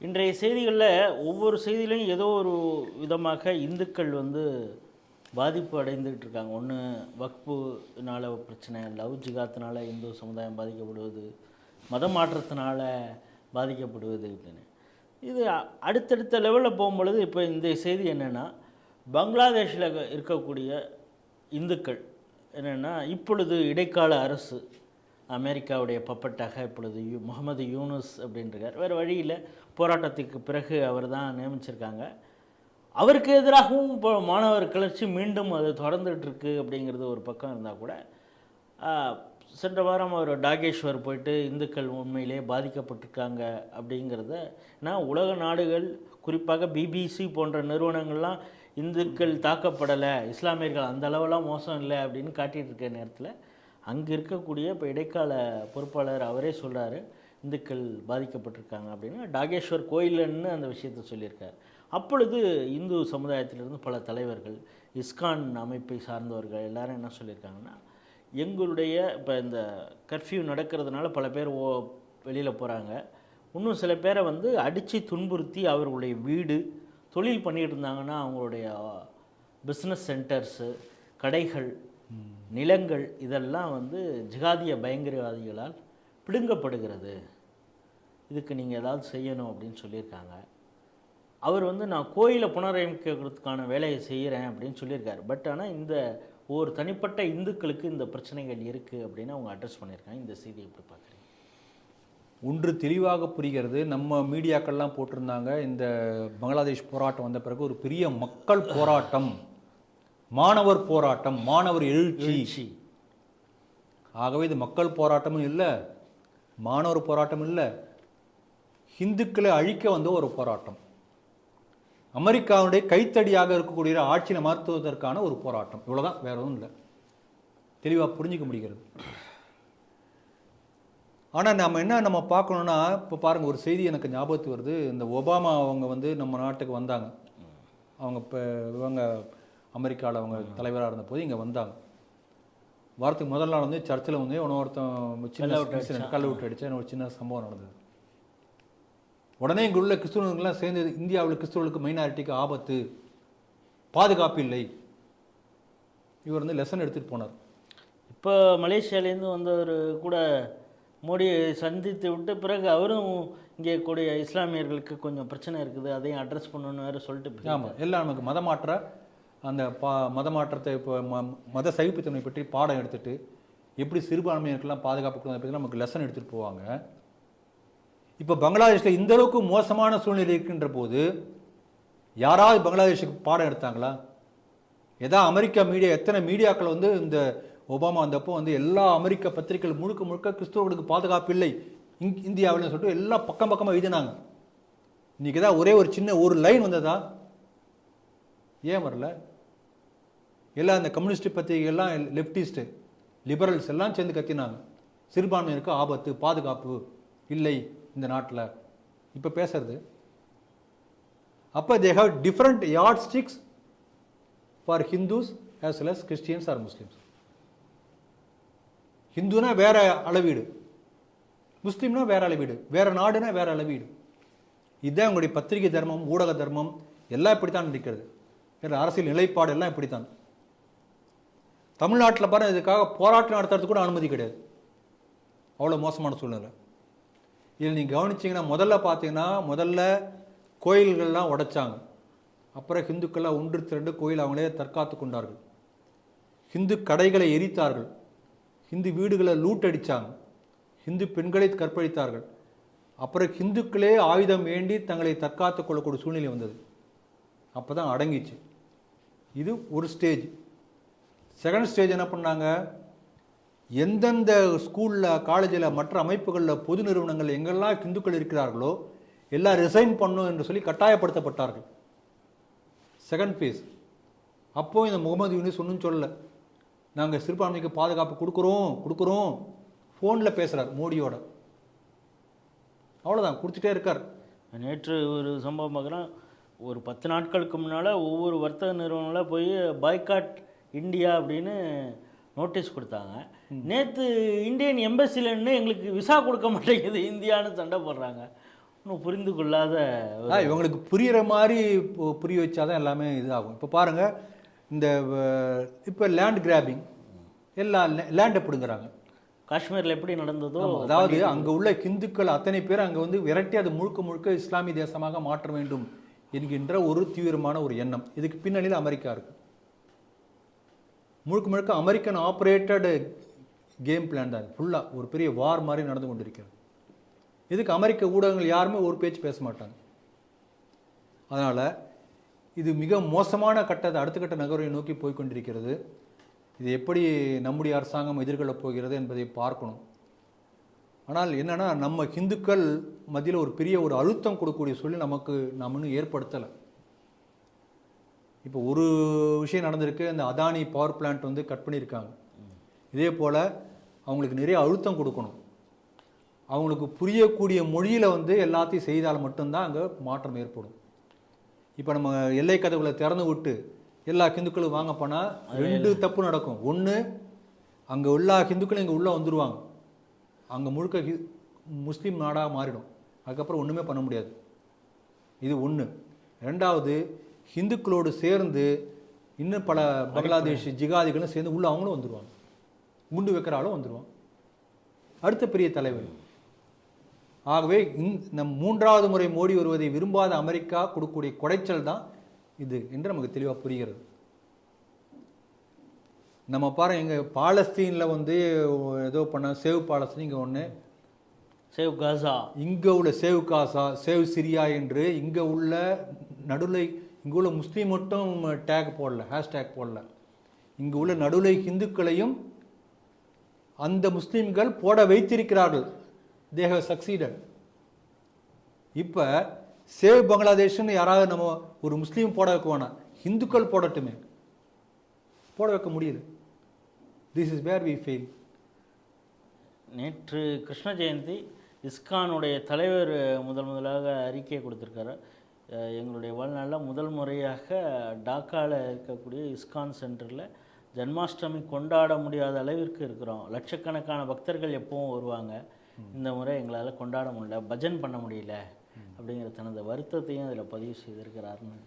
இன்றைய செய்திகளில் ஒவ்வொரு செய்தியிலையும் ஏதோ ஒரு விதமாக இந்துக்கள் வந்து பாதிப்பு அடைந்துக்கிட்டு இருக்காங்க. ஒன்று வக்புனால் பிரச்சனை லவ் ஜிகாத்தினால இந்து சமுதாயம் பாதிக்கப்படுவது மத மாற்றத்தினால பாதிக்கப்படுவது அப்படின்னு இது அடுத்தடுத்த லெவலில் போகும்பொழுது இப்போ இந்த செய்தி என்னென்னா பங்களாதேஷில் இருக்கக்கூடிய இந்துக்கள் என்னென்னா இப்பொழுது இடைக்கால அரசு அமெரிக்காவுடைய பப்பட்டாக இப்பொழுது யூ முகமது யூனுஸ் அப்படின்றார். வேறு வழியில் போராட்டத்துக்கு பிறகு அவர் தான் நியமிச்சிருக்காங்க. அவருக்கு எதிராகவும் இப்போ மாணவர் கிளர்ச்சி மீண்டும் அது தொடர்ந்துகிட்ருக்கு அப்படிங்கிறது ஒரு பக்கம் இருந்தால் கூட சென்ற வாரம் அவர் டாகேஸ்வர் போயிட்டு இந்துக்கள் உண்மையிலே பாதிக்கப்பட்டிருக்காங்க அப்படிங்கிறத ஏன்னா உலக நாடுகள் குறிப்பாக பிபிசி போன்ற நிறுவனங்கள்லாம் இந்துக்கள் தாக்கப்படலை இஸ்லாமியர்கள் அந்த அளவெல்லாம் மோசம் இல்லை அப்படின்னு காட்டிகிட்டு இருக்க நேரத்தில் அங்கே இருக்கக்கூடிய இப்போ இடைக்கால பொறுப்பாளர் அவரே சொல்கிறாரு இந்துக்கள் பாதிக்கப்பட்டிருக்காங்க அப்படின்னா. டாகேஸ்வர் கோயிலன்னு அந்த விஷயத்தை சொல்லியிருக்கார். அப்பொழுது இந்து சமுதாயத்திலிருந்து பல தலைவர்கள் இஸ்கான் அமைப்பை சார்ந்தவர்கள் எல்லாரும் என்ன சொல்லியிருக்காங்கன்னா எங்களுடைய இப்போ இந்த கர்ஃப்யூ நடக்கிறதுனால பல பேர் ஓ வெளியில் போகிறாங்க இன்னும் சில பேரை வந்து அடித்து துன்புறுத்தி அவர்களுடைய வீடு தொழில் பண்ணிகிட்டு இருந்தாங்கன்னா அவங்களுடைய பிஸ்னஸ் சென்டர்ஸு கடைகள் நிலங்கள் இதெல்லாம் வந்து ஜிகாதிய பயங்கரவாதிகளால் பிடுங்கப்படுகிறது. இதுக்கு நீங்கள் ஏதாவது செய்யணும் அப்படின்னு சொல்லியிருக்காங்க. அவர் வந்து நான் கோயிலை புனரமைக்கிறதுக்கான வேலையை செய்கிறேன் அப்படின்னு சொல்லியிருக்காரு. பட் ஆனால் இந்த ஒரு தனிப்பட்ட இந்துக்களுக்கு இந்த பிரச்சனைகள் இருக்குது அப்படின்னு அவங்க அட்ரஸ் பண்ணியிருக்காங்க. இந்த செய்தியை எப்படி பார்க்குறீங்க? ஒன்று தெளிவாக புரிகிறது. நம்ம மீடியாக்கள்லாம் போட்டிருந்தாங்க. இந்த பங்களாதேஷ் போராட்டம் வந்த பிறகு ஒரு பெரிய மக்கள் போராட்டம். மாணவர் போராட்டம் மாணவர் எழுச்சி. ஆகவே இது மக்கள் போராட்டமும் இல்லை மாணவர் போராட்டம் இல்லை. இந்துக்களை அழிக்க வந்த ஒரு போராட்டம். அமெரிக்காவுடைய கைத்தடியாக இருக்கக்கூடிய ஆட்சியை மாற்றுவதற்கான ஒரு போராட்டம். இவ்வளவுதான் வேற எதுவும் இல்லை. தெளிவாக புரிஞ்சுக்க முடிகிறது. ஆனால் நம்ம என்ன நம்ம பார்க்கணும்னா இப்போ பாருங்க ஒரு செய்தி எனக்கு ஞாபகத்துக்கு வருது. இந்த ஒபாமா அவங்க வந்து நம்ம நாட்டுக்கு வந்தாங்க. அவங்க இப்போ இவங்க அமெரிக்காவில் அவங்க தலைவராக இருந்தபோது இங்கே வந்தாங்க. வாரத்துக்கு முதல் நாள் வந்து சர்ச்சில் வந்து ஒருத்தன் சின்ன கல்லை விட்டு அடிச்சா ஒரு சின்ன சம்பவம் நடந்தது. உடனே இங்கே உள்ள கிறிஸ்துவர்கள்லாம் சேர்ந்து இந்தியாவில் கிறிஸ்துவர்களுக்கு மைனாரிட்டிக்கு ஆபத்து. பாதுகாப்பு இல்லை. இவர் வந்து லெசன் எடுத்துகிட்டு போனார். இப்போ மலேசியாலேருந்து வந்தவர் கூட மோடியை சந்தித்து விட்டு பிறகு அவரும் இங்கே கூடிய இஸ்லாமியர்களுக்கு கொஞ்சம் பிரச்சனை இருக்குது. அதையும் அட்ரஸ் பண்ணணும்னு வேறு சொல்லிட்டு ஆமாம் எல்லாம் நமக்கு மதமாற்ற அந்த பா மதமாற்றத்தை இப்போ ம மத சகிப்புத்தன்மை பற்றி பாடம் எடுத்துட்டு எப்படி சிறுபான்மையினருக்கெல்லாம் பாதுகாப்பு கொடுக்கறதை பற்றி நமக்கு லெசன் எடுத்துகிட்டு போவாங்க. இப்போ பங்களாதேஷில் இந்த அளவுக்கு மோசமான சூழ்நிலை இருக்கின்ற போது யாராவது பங்களாதேஷுக்கு பாடம் எடுத்தாங்களா? ஏதா அமெரிக்கா மீடியா எத்தனை மீடியாக்கள் வந்து இந்த ஒபாமா வந்தப்போ வந்து எல்லா அமெரிக்க பத்திரிகைகள் முழுக்க முழுக்க கிறிஸ்தவர்களுக்கு பாதுகாப்பு இல்லை. இங் இந்தியாவில்னு சொல்லிட்டு எல்லாம் பக்கம் பக்கமாக எழுதினாங்க. இன்றைக்கி தான் ஒரே ஒரு சின்ன ஒரு லைன் வந்ததா? ஏன் வரல? எல்லாம் அந்த கம்யூனிஸ்ட் பத்திரிகைகள்லாம் லெஃப்டிஸ்ட்டு லிபரல்ஸ் எல்லாம் சேர்ந்து கத்தினாங்க. சிறுபான்மையினருக்கு ஆபத்து பாதுகாப்பு இல்லை இந்த நாட்டில். இப்போ பேசுறது. அப்போ they have different yardsticks for Hindus as well as Christians or Muslims ஹிந்துனா வேற அளவீடு. முஸ்லீம்னா வேற அளவீடு. வேற நாடுனா வேற அளவீடு. இதுதான் உங்களுடைய பத்திரிகை தர்மம் ஊடக தர்மம் எல்லாம் இப்படித்தான் இருக்கிறது. அரசியல் நிலைப்பாடு எல்லாம் இப்படித்தான். தமிழ்நாட்டில் பாருங்கள் இதுக்காக போராட்டம் நடத்துறதுக்கு கூட அனுமதி கிடையாது. அவ்வளோ மோசமான சூழ்நிலை. இதில் நீங்கள் கவனிச்சிங்கன்னா முதல்ல பார்த்தீங்கன்னா முதல்ல கோயில்கள்லாம் உடைச்சாங்க. அப்புறம் ஹிந்துக்கள்லாம் ஒன்று திரண்டு கோயில் அவங்களே தற்காத்து கொண்டார்கள். ஹிந்து கடைகளை எரித்தார்கள். ஹிந்து வீடுகளை லூட் அடித்தாங்க ஹிந்து பெண்களை கற்பழித்தார்கள். அப்புறம் ஹிந்துக்களே ஆயுதம் வேண்டி தங்களை தற்காத்து கொள்ளக்கூடிய சூழ்நிலை வந்தது. அப்போ தான் அடங்கிச்சு. இது ஒரு ஸ்டேஜ் செகண்ட் ஸ்டேஜ் என்ன பண்ணாங்க? எந்தெந்த ஸ்கூலில் காலேஜில் மற்ற அமைப்புகளில் பொது நிறுவனங்கள் எங்கெல்லாம் இந்துக்கள் இருக்கிறார்களோ எல்லாம் ரிசைன் பண்ணும் என்று சொல்லி கட்டாயப்படுத்தப்பட்டார்கள். செகண்ட் ஃபேஸ் அப்போ இந்த முகமது யூனிஸ் ஒன்றும் சொல்லலை. நாங்கள் சிறுபான்மைக்கு பாதுகாப்பு கொடுக்குறோம் கொடுக்குறோம். ஃபோனில் பேசுகிறார் மோடியோட. அவ்வளோதான் கொடுத்துட்டே இருக்கார். நேற்று ஒரு சம்பவம் பார்க்குறேன் ஒரு பத்து நாட்களுக்கு முன்னால் ஒவ்வொரு வர்த்தக நிறுவனங்கள போய் பாய்காட் இந்தியா அப்படின்னு நோட்டீஸ் கொடுத்தாங்க. நேற்று இந்தியன் எம்பசிலன்னு எங்களுக்கு விசா கொடுக்க மாட்டேங்குது. இந்தியான்னு சண்டை போடுறாங்க. இன்னும் புரிந்து கொள்ளாத இவங்களுக்கு புரியுற மாதிரி புரிய வச்சாதான் எல்லாமே இதாகும். இப்போ பாருங்க இந்த இப்போ லேண்ட் கிராபிங் எல்லா லேண்டை பிடுங்குறாங்க. காஷ்மீரில் எப்படி நடந்ததோ அதாவது அங்க உள்ள இந்துக்கள் அத்தனை பேர் அங்க வந்து விரட்டி அது முழுக்க முழுக்க இஸ்லாமிய தேசமாக மாற்ற வேண்டும் என்கின்ற ஒரு தீவிரமான ஒரு எண்ணம். இதுக்கு பின்னணியில் அமெரிக்கா இருக்கு. முழுக்க முழுக்க அமெரிக்கன் ஆப்ரேட்டடு கேம் பிளான் தான். ஃபுல்லாக ஒரு பெரிய வார் மாதிரி நடந்து கொண்டிருக்கிறது. இதுக்கு அமெரிக்க ஊடகங்கள் யாருமே ஒரு பேச்சு பேச மாட்டாங்க. அதனால் இது மிக மோசமான கட்டத்தை அடுத்த கட்ட நகர்வை நோக்கி போய்கொண்டிருக்கிறது இது எப்படி நம்முடைய அரசாங்கம் எதிர்கொள்ளப் போகிறது என்பதை பார்க்கணும். ஆனால் என்னன்னா நம்ம இந்துக்கள் மத்தியில் ஒரு பெரிய ஒரு அழுத்தம் கொடுக்கக்கூடிய சொல்லி நமக்கு நம்ம இன்னும் ஏற்படுத்தலை. இப்போ ஒரு விஷயம் நடந்திருக்கு அந்த அதானி பவர் பிளான்ட் வந்து கட் பண்ணியிருக்காங்க. இதே போல் அவங்களுக்கு நிறைய அழுத்தம் கொடுக்கணும். அவங்களுக்கு புரியக்கூடிய மொழியில் வந்து எல்லாத்தையும் செய்தால் மட்டும்தான் அங்கே மாற்றம் ஏற்படும். இப்போ நம்ம எல்லை கதவுகளை திறந்து விட்டு எல்லா ஹிந்துக்களும் வாங்க போனால் ரெண்டு தப்பு நடக்கும். ஒன்று அங்கே எல்லா ஹிந்துக்களும் இங்கே உள்ளே வந்துடுவாங்க அங்கே முழுக்க முஸ்லீம் நாடாக மாறிடும். அதுக்கப்புறம் ஒன்றுமே பண்ண முடியாது. இது ஒன்று ரெண்டாவது ஹிந்துக்களோடு சேர்ந்து இன்னும் பல பங்களாதேஷ் ஜிகாதிகளும் சேர்ந்து உள்ள அவங்களும் வந்துடுவாங்க குண்டு வைக்கிற ஆளும் வந்துடுவான் அடுத்த பெரிய தலைவர். ஆகவே இந்- நம் மூன்றாவது முறை மோடி வருவதை விரும்பாத அமெரிக்கா கொடுக்கக்கூடிய குடைச்சல் தான் இது என்று நமக்கு தெளிவாக புரிகிறது. நம்ம பாருங்க இங்கே பாலஸ்தீனில் வந்து ஏதோ பண்ண சேவ் பாலஸ்தீன் இங்கே ஒன்று சேவ் காசா. இங்கே உள்ள சேவ் காசா சேவ் சிரியா என்று இங்கே உள்ள நடுலை இங்கே உள்ள முஸ்லீம் மட்டும் டேக் போடல ஹேஷ்டேக் போடல. இங்கே உள்ள நடுவில் இந்துக்களையும் அந்த முஸ்லீம்கள் போட வைத்திருக்கிறார்கள். தேவ சக்சீடட் இப்போ சேவ் பங்களாதேஷ்னு யாராவது நம்ம ஒரு முஸ்லீம் போட வைக்க வேணாம். இந்துக்கள் போடட்டுமே. போட வைக்க முடியுது. This is where we fail நேற்று கிருஷ்ண ஜெயந்தி இஸ்கானுடைய தலைவர் முதல் முதலாக அறிக்கை கொடுத்துருக்காரு. எங்களுடைய வாழ்நாளில் முதல் முறையாக டாக்காவில் இருக்கக்கூடிய இஸ்கான் சென்டரில் ஜன்மாஷ்டமி கொண்டாட முடியாத அளவிற்கு இருக்கிறோம். லட்சக்கணக்கான பக்தர்கள் எப்பவும் வருவாங்க. இந்த முறை எங்களால் கொண்டாட முடியல பஜன் பண்ண முடியல அப்படிங்கிற தனது வருத்தத்தையும் அதில் பதிவு செய்திருக்கிறாருன்னு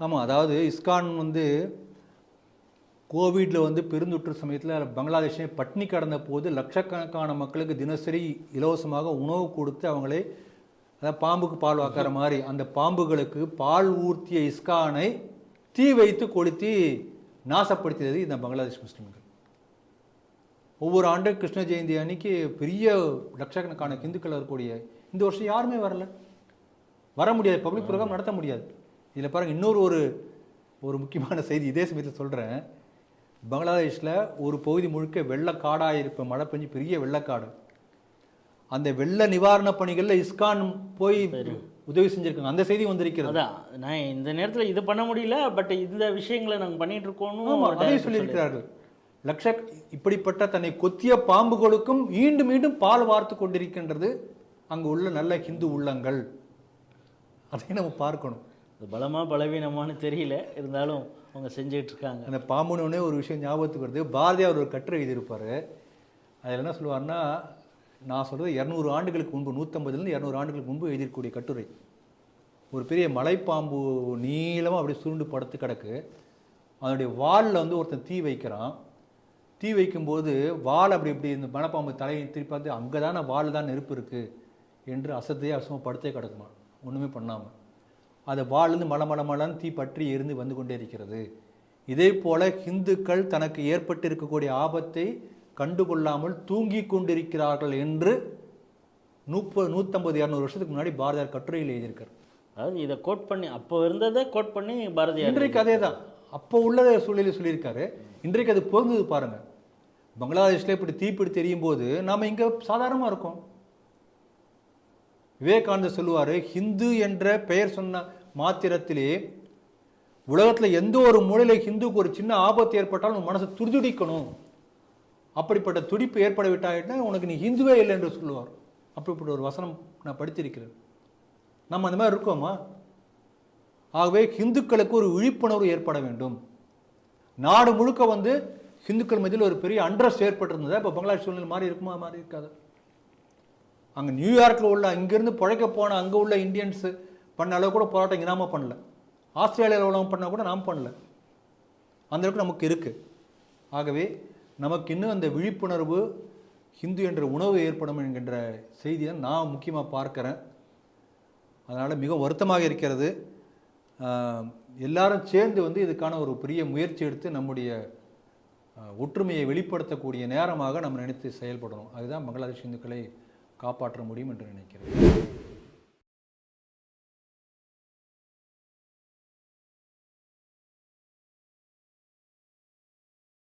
ஆமாம் அதாவது இஸ்கான் வந்து கோவிட்ல வந்து பெருந்தொற்று சமயத்தில் பங்களாதேஷை பட்னி கடந்த போது லட்சக்கணக்கான மக்களுக்கு தினசரி இலவசமாக உணவு கொடுத்து அவங்களை அதாவது பாம்புக்கு பால் வாக்கிற மாதிரி அந்த பாம்புகளுக்கு பால் ஊர்த்திய இஸ்கானை தீ வைத்து கொளுத்தி நாசப்படுத்தியது இந்த பங்களாதேஷ் முஸ்லீம்கள். ஒவ்வொரு ஆண்டும் கிருஷ்ண ஜெயந்தி அன்னைக்கு பெரிய லட்சக்கணக்கான இந்துக்கள் வரக்கூடிய இந்த வருஷம் யாருமே வரல. வர முடியாது பப்ளிக் ப்ரோக்ராம் நடத்த முடியாது. இதில் பாருங்க இன்னொரு ஒரு ஒரு முக்கியமான செய்தி இதே சமயத்தில் சொல்கிறேன் பங்களாதேஷில் ஒரு பகுதி முழுக்க வெள்ளக்காடாக இருப்ப மழை பெஞ்சு பெரிய வெள்ளக்காடு. அந்த வெள்ள நிவாரண பணிகளில் இஸ்கான் போய் உதவி செஞ்சிருக்காங்க. அந்த செய்தி வந்திருக்கிறது. அதான். நான் இந்த நேரத்தில் இது பண்ண முடியல பட் இந்த விஷயங்களை நாங்கள் பண்ணிட்டு இருக்கோம்னு சொல்லியிருக்கிறார்கள். லட்ச இப்படிப்பட்ட தன்னை கொத்திய பாம்புகளுக்கும் மீண்டும் மீண்டும் பால் வார்த்து கொண்டிருக்கின்றது. அங்கு உள்ள நல்ல ஹிந்து உள்ளங்கள். அதை நம்ம பார்க்கணும். அது பலமா பலவீனமான்னு தெரியல. இருந்தாலும் அவங்க செஞ்சுட்டு இருக்காங்க. அந்த பாம்புனே ஒரு விஷயம் ஞாபகத்துக்கு வருது. பாரதியார் ஒரு கட்டுரை எழுதியிருப்பார். அதில் என்ன சொல்லுவார்னா நான் சொல்கிறது இரநூறு ஆண்டுகளுக்கு முன்பு நூற்றம்பதுலேருந்து இரநூறு ஆண்டுகளுக்கு முன்பு எழுதியிருக்கக்கூடிய கட்டுரை. ஒரு பெரிய மலைப்பாம்பு நீளமாக அப்படியே சுருண்டு படுத்து கிடக்கு. அதனுடைய வாலில் வந்து ஒருத்தன் தீ வைக்கிறான். தீ வைக்கும்போது வால் அப்படி இப்படி இந்த மனப்பாம்பு தலையை திருப்பி பார்த்து அங்கே தானே வால் தான் நெருப்பு இருக்குது என்று அசத்தையே அசமாக படுத்தே கிடக்குமா? ஒன்றுமே பண்ணாமல் அது வாள்லேருந்து மல மல மலன்னு தீ பற்றி எரிந்து வந்து கொண்டே இருக்கிறது. இதே போல் ஹிந்துக்கள் தனக்கு ஏற்பட்டு இருக்கக்கூடிய ஆபத்தை கண்டுகொள்ளாமல் தூங்கி கொண்டிருக்கிறார்கள் என்று நூப்ப நூற்றம்பது இரநூறு வருஷத்துக்கு முன்னாடி பாரதியார் கட்டுரையில் எழுதியிருக்கார். அதாவது இதை கோட் பண்ணி அப்போ இருந்ததை கோட் பண்ணி பாரதியார் இன்றைக்கு அதே தான் அப்போ உள்ள சூழலில் சொல்லியிருக்காரு. இன்றைக்கு அது பொருந்தது பாருங்க. பங்களாதேஷ்ல இப்படி தீப்பிடி தெரியும் போது நாம இங்க சாதாரணமா இருக்கோம். விவேகானந்தர் சொல்லுவாரு ஹிந்து என்ற பெயர் சொன்ன மாத்திரத்திலே உலகத்துல எந்த ஒரு மூலையில ஹிந்துக்கு ஒரு சின்ன ஆபத்து ஏற்பட்டாலும் மனசு துடிதுடிக்கணும் அப்படிப்பட்ட துடிப்பு ஏற்படவிட்டாயிட்டா உனக்கு நீ ஹிந்துவே இல்லை என்று சொல்லுவார். அப்படிப்பட்ட ஒரு வசனம் நான் படித்திருக்கிறேன். நம்ம அந்த மாதிரி இருக்கோமா? ஆகவே ஹிந்துக்களுக்கு ஒரு விழிப்புணர்வு ஏற்பட வேண்டும். நாடு முழுக்க வந்து ஹிந்துக்கள் மத்தியில் ஒரு பெரிய அண்ட்ரஸ்ட் ஏற்பட்டிருந்தது? இப்போ பங்களாதேஷ் சூழ்நிலை மாறி இருக்குமா? மாறி இருக்காது. அங்கே நியூயார்க்கில் உள்ள அங்கேருந்து பிழைக்க போன அங்கே உள்ள இந்தியன்ஸு பண்ண அளவு கூட போராட்டம் இங்கே நாம பண்ணல. ஆஸ்திரேலியாவில் உள்ளவங்க பண்ணால் கூட நாம் பண்ணல. அந்த அளவுக்கு நமக்கு இருக்குது ஆகவே நமக்கு இன்னும் அந்த விழிப்புணர்வு ஹிந்து என்ற உணவு ஏற்படும் என்கின்ற செய்தியை நான் முக்கியமாக பார்க்குறேன். அதனால் மிக வருத்தமாக இருக்கிறது. எல்லாரும் சேர்ந்து வந்து இதுக்கான ஒரு பெரிய முயற்சி எடுத்து நம்முடைய ஒற்றுமையை வெளிப்படுத்தக்கூடிய நேரமாக நம்ம நினைத்து செயல்படணும். அதுதான் பங்களாதேஷ் இந்துக்களை காப்பாற்ற முடியும் என்று நினைக்கிறேன்.